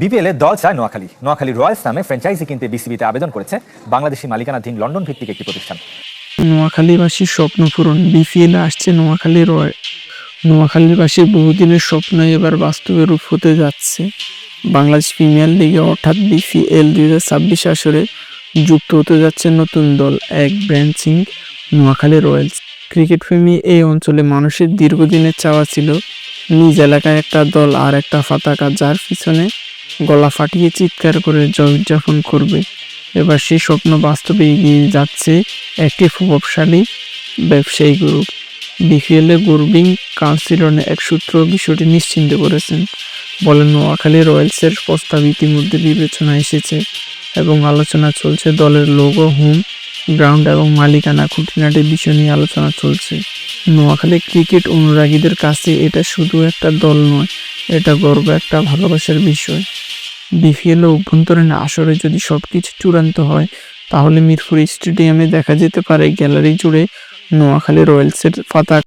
BPL দল চায় Noakhali. Noakhali Royals নামে ফ্র্যাঞ্চাইজি কিনতে বিসিবিতে আবেদন করেছে বাংলাদেশি মালিকানাধীন লন্ডন ভিত্তিক একটি প্রতিষ্ঠান। নোয়াখালীবাসীর স্বপ্ন পূরণ, বিপিএলে আসছে নোয়াখালী রয়, নোয়াখালীবাসীর বহুদিনের স্বপ্ন এবার বাস্তবে রূপ হতে যাচ্ছে। বাংলাদেশ প্রিমিয়ার লিগে অর্থাৎ বিপিএল দুই হাজার ছাব্বিশ আসরে যুক্ত হতে যাচ্ছে নতুন দল এক ব্রাঞ্চিং নোয়াখালী রয়্যালস। ক্রিকেট প্রেমী এই অঞ্চলে মানুষের দীর্ঘদিনের চাওয়া ছিল, নিজ এলাকায় একটা দল আর একটা পতাকা যার পিছনে গলা ফাটিয়ে চিৎকার করে জয় উদযাপন করবে। এবার সেই স্বপ্ন বাস্তবে এগিয়ে যাচ্ছে একটি প্রভাবশালী ব্যবসায়ী গ্রুপ। বিপিএল এ গ্রুপিং কাউন্সিলনে এক সূত্র বিষয়টি নিশ্চিন্ত করেছেন। বলেন, নোয়াখালী রয়্যালসের প্রস্তাব ইতিমধ্যে বিবেচনা এসেছে এবং আলোচনা চলছে। দলের লোগো, হোম, গ্রাউন্ড এবং মালিকানা খুঁটিনাটি বিষয় নিয়ে আলোচনা চলছে। নোয়াখালী ক্রিকেট অনুরাগীদের কাছে এটা শুধু একটা দল নয়, এটা গর্ব, একটা ভালোবাসার বিষয়। বিপিএল অভ্যন্তরীণ আসরে যদি সবকিছু চূড়ান্ত হয়, তাহলে মিরপুর স্টেডিয়ামে দেখা যেতে পারে গ্যালারি জুড়ে নোয়াখালী রয়্যালসের পতাকা